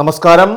നമസ്കാരം.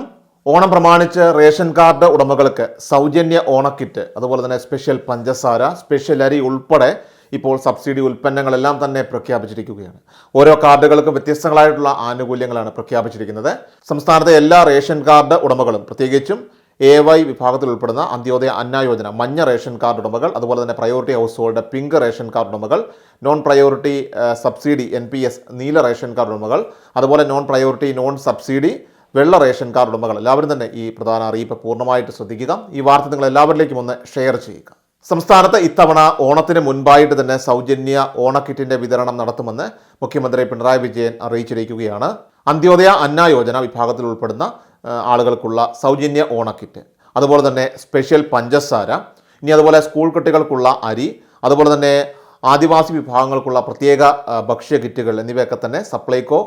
ഓണം പ്രമാണിച്ച് ration card ഉടമകൾക്ക് സൗജന്യ ഓണക്കിറ്റ് അതുപോലെ തന്നെ സ്പെഷ്യൽ പഞ്ചസാര സ്പെഷ്യൽ അരി ഉൾപ്പെടെ ഇപ്പോൾ സബ്സിഡി ഉൽപ്പന്നങ്ങളെല്ലാം തന്നെ പ്രഖ്യാപിച്ചിരിക്കുകയാണ്. ഓരോ കാർഡുകൾക്കും വ്യത്യസ്തങ്ങളായിട്ടുള്ള ആനുകൂല്യങ്ങളാണ് പ്രഖ്യാപിച്ചിരിക്കുന്നത്. സംസ്ഥാനത്തെ എല്ലാ റേഷൻ കാർഡ് ഉടമകളും പ്രത്യേകിച്ചും എ വൈ വിഭാഗത്തിൽ ഉൾപ്പെടുന്ന അന്ത്യോദയ അന്ന യോജന മഞ്ഞ റേഷൻ കാർഡ് ഉടമകൾ അതുപോലെ തന്നെ priority household pink ration card ഉടമകൾ non priority subsidy N P S നീല റേഷൻ കാർഡ് ഉടമകൾ അതുപോലെ നോൺ പ്രയോറിറ്റി നോൺ സബ്സിഡി വെള്ള റേഷൻ കാർഡ് ഉടമകൾ എല്ലാവരും തന്നെ ഈ പ്രധാന അറിയിപ്പ് പൂർണമായിട്ട് ശ്രദ്ധിക്കുക. ഈ വാർത്ത നിങ്ങൾ എല്ലാവരിലേക്കും ഒന്ന് ഷെയർ ചെയ്യുക. സംസ്ഥാനത്ത് ഇത്തവണ ഓണത്തിന് മുൻപായിട്ട് തന്നെ സൗജന്യ ഓണക്കിറ്റിന്റെ വിതരണം നടത്തുമെന്ന് മുഖ്യമന്ത്രി പിണറായി വിജയൻ അറിയിച്ചിരിക്കുകയാണ്. അന്ത്യോദയ അന്ന യോജന വിഭാഗത്തിൽ ഉൾപ്പെടുന്ന ആളുകൾക്കുള്ള സൗജന്യ ഓണക്കിറ്റ്. അതുപോലെ തന്നെ സ്പെഷ്യൽ പഞ്ചസാര ഇനി അതുപോലെ സ്കൂൾ കുട്ടികൾക്കുള്ള അരി അതുപോലെ തന്നെ ആദിവാസി വിഭാഗങ്ങൾക്കുള്ള പ്രത്യേക ഭക്ഷ്യ കിറ്റുകൾ എന്നിവയൊക്കെ തന്നെ സപ്ലൈകോ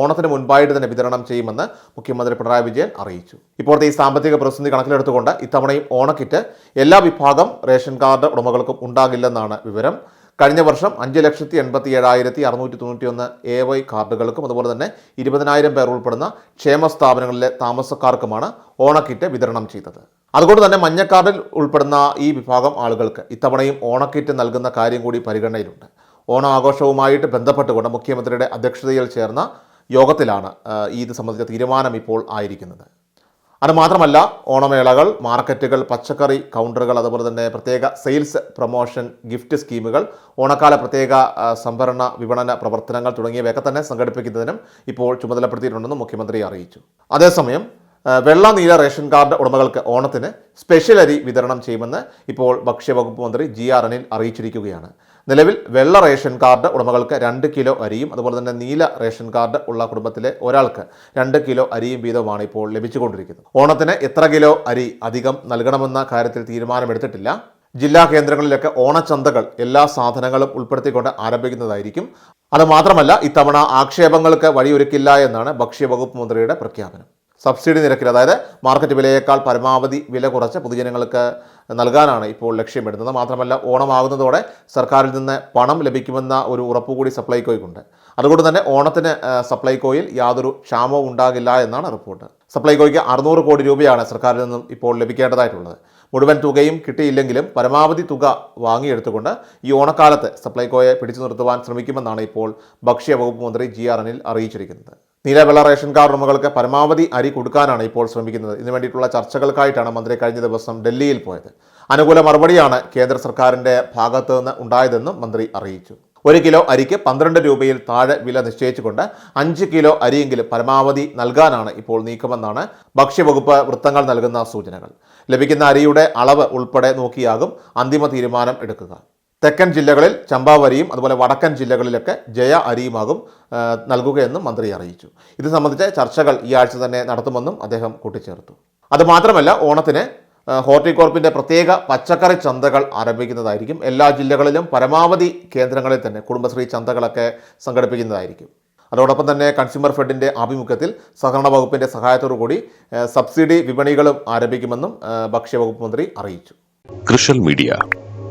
ഓണത്തിന് മുൻപായിട്ട് തന്നെ വിതരണം ചെയ്യുമെന്ന് മുഖ്യമന്ത്രി പിണറായി വിജയൻ അറിയിച്ചു. ഇപ്പോഴത്തെ ഈ സാമ്പത്തിക പ്രതിസന്ധി കണക്കിലെടുത്തുകൊണ്ട് ഇത്തവണയും ഓണക്കിറ്റ് എല്ലാ വിഭാഗം റേഷൻ കാർഡ് ഉടമകൾക്കും ഉണ്ടാകില്ലെന്നാണ് വിവരം. കഴിഞ്ഞ വർഷം അഞ്ച് ലക്ഷത്തി എൺപത്തി ഏഴായിരത്തി അറുന്നൂറ്റി തൊണ്ണൂറ്റി ഒന്ന് എ വൈ കാർഡുകൾക്കും അതുപോലെ തന്നെ ഇരുപതിനായിരം പേർ ഉൾപ്പെടുന്ന ക്ഷേമ സ്ഥാപനങ്ങളിലെ താമസക്കാർക്കുമാണ് ഓണക്കിറ്റ് വിതരണം ചെയ്തത്. അതുകൊണ്ട് തന്നെ മഞ്ഞക്കാർഡിൽ ഉൾപ്പെടുന്ന ഈ വിഭാഗം ആളുകൾക്ക് ഇത്തവണയും ഓണക്കിറ്റ് നൽകുന്ന കാര്യം കൂടി പരിഗണനയിലുണ്ട്. ഓണം ആഘോഷവുമായിട്ട് ബന്ധപ്പെട്ടുകൊണ്ട് മുഖ്യമന്ത്രിയുടെ അധ്യക്ഷതയിൽ ചേർന്ന യോഗത്തിലാണ് ഈ ഇത് സംബന്ധിച്ച തീരുമാനം ഇപ്പോൾ ആയിരിക്കുന്നത്. അത് മാത്രമല്ല ഓണമേളകൾ മാർക്കറ്റുകൾ പച്ചക്കറി കൗണ്ടറുകൾ അതുപോലെ തന്നെ പ്രത്യേക സെയിൽസ് പ്രൊമോഷൻ ഗിഫ്റ്റ് സ്കീമുകൾ ഓണക്കാല പ്രത്യേക സംഭരണ വിപണന പ്രവർത്തനങ്ങൾ തുടങ്ങിയവയൊക്കെ തന്നെ സംഘടിപ്പിക്കുന്നതിനും ഇപ്പോൾ ചുമതലപ്പെടുത്തിയിട്ടുണ്ടെന്ന് മുഖ്യമന്ത്രി അറിയിച്ചു. അതേസമയം വെള്ള നീല റേഷൻ കാർഡ് ഉടമകൾക്ക് ഓണത്തിന് സ്പെഷ്യൽ അരി വിതരണം ചെയ്യുമെന്ന് ഇപ്പോൾ ഭക്ഷ്യവകുപ്പ് മന്ത്രി ജി ആർ അനിൽ അറിയിച്ചിരിക്കുകയാണ്. നിലവിൽ വെള്ള റേഷൻ കാർഡ് ഉടമകൾക്ക് രണ്ട് കിലോ അരിയും അതുപോലെ തന്നെ നീല റേഷൻ കാർഡ് ഉള്ള കുടുംബത്തിലെ ഒരാൾക്ക് രണ്ട് കിലോ അരിയും വീതമാണ് ഇപ്പോൾ ലഭിച്ചുകൊണ്ടിരിക്കുന്നത്. ഓണത്തിന് എത്ര കിലോ അരി അധികം നൽകണമെന്ന കാര്യത്തിൽ തീരുമാനമെടുത്തിട്ടില്ല. ജില്ലാ കേന്ദ്രങ്ങളിലൊക്കെ ഓണച്ചന്തകൾ എല്ലാ സാധനങ്ങളും ഉൾപ്പെടുത്തിക്കൊണ്ട് ആരംഭിക്കുന്നതായിരിക്കും. അതുമാത്രമല്ല ഇത്തവണ ആക്ഷേപങ്ങൾക്ക് വഴിയൊരുക്കില്ല എന്നാണ് ഭക്ഷ്യവകുപ്പ് മന്ത്രിയുടെ പ്രഖ്യാപനം. സബ്സിഡി നിരക്കിൽ അതായത് മാർക്കറ്റ് വിലയേക്കാൾ പരമാവധി വില കുറച്ച് പൊതുജനങ്ങൾക്ക് നൽകാനാണ് ഇപ്പോൾ ലക്ഷ്യമിടുന്നത്. മാത്രമല്ല ഓണമാകുന്നതോടെ സർക്കാരിൽ നിന്ന് പണം ലഭിക്കുമെന്ന ഒരു ഉറപ്പുകൂടി സപ്ലൈകോയ്ക്കുണ്ട്. അതുകൊണ്ട് തന്നെ ഓണത്തിന് സപ്ലൈകോയിൽ യാതൊരു ക്ഷാമവും ഉണ്ടാകില്ല എന്നാണ് റിപ്പോർട്ട്. സപ്ലൈകോയ്ക്ക് അറുന്നൂറ് കോടി രൂപയാണ് സർക്കാരിൽ നിന്നും ഇപ്പോൾ ലഭിക്കേണ്ടതായിട്ടുള്ളത്. മുഴുവൻ തുകയും കിട്ടിയില്ലെങ്കിലും പരമാവധി തുക വാങ്ങിയെടുത്തുകൊണ്ട് ഈ ഓണക്കാലത്ത് സപ്ലൈകോയെ പിടിച്ചു നിർത്തുവാൻ ശ്രമിക്കുമെന്നാണ് ഇപ്പോൾ ഭക്ഷ്യവകുപ്പ് മന്ത്രി ജി ആർ അനിൽ അറിയിച്ചിരിക്കുന്നത്. നീലവെള്ള റേഷൻ കാർഡ് ഉടമകൾക്ക് പരമാവധി അരി കൊടുക്കാനാണ് ഇപ്പോൾ ശ്രമിക്കുന്നത്. ഇതിനു വേണ്ടിയിട്ടുള്ള ചർച്ചകൾക്കായിട്ടാണ് മന്ത്രി കഴിഞ്ഞ ദിവസം ഡൽഹിയിൽ പോയത്. അനുകൂല മറുപടിയാണ് കേന്ദ്ര സർക്കാരിന്റെ ഭാഗത്തു നിന്ന് ഉണ്ടായതെന്നും മന്ത്രി അറിയിച്ചു. ഒരു കിലോ അരിക്ക് പന്ത്രണ്ട് രൂപയിൽ താഴെ വില നിശ്ചയിച്ചുകൊണ്ട് അഞ്ച് കിലോ അരിയെങ്കിലും പരമാവധി നൽകാനാണ് ഇപ്പോൾ നീക്കമെന്നാണ് ഭക്ഷ്യവകുപ്പ് വൃത്തങ്ങൾ നൽകുന്ന സൂചനകൾ. ലഭിക്കുന്ന അരിയുടെ അളവ് ഉൾപ്പെടെ നോക്കിയാകും അന്തിമ തീരുമാനം എടുക്കുക. തെക്കൻ ജില്ലകളിൽ ചമ്പാവരിയും അതുപോലെ വടക്കൻ ജില്ലകളിലൊക്കെ ജയ അരിയുമാകും നൽകുകയെന്നും മന്ത്രി അറിയിച്ചു. ഇത് സംബന്ധിച്ച ചർച്ചകൾ ഈ ആഴ്ച തന്നെ നടത്തുമെന്നും അദ്ദേഹം കൂട്ടിച്ചേർത്തു. അതുമാത്രമല്ല ഓണത്തിന് ഹോർട്ടികോർപ്പിന്റെ പ്രത്യേക പച്ചക്കറി ചന്തകൾ ആരംഭിക്കുന്നതായിരിക്കും. എല്ലാ ജില്ലകളിലും പരമാവധി കേന്ദ്രങ്ങളിൽ തന്നെ കുടുംബശ്രീ ചന്തകളൊക്കെ സംഘടിപ്പിക്കുന്നതായിരിക്കും. അതോടൊപ്പം തന്നെ കൺസ്യൂമർ ഫെഡിന്റെ ആഭിമുഖ്യത്തിൽ സഹകരണ വകുപ്പിന്റെ സഹായത്തോടു കൂടി സബ്സിഡി വിപണികളും ആരംഭിക്കുമെന്നും ഭക്ഷ്യവകുപ്പ് മന്ത്രി അറിയിച്ചു. കൃഷൽ മീഡിയ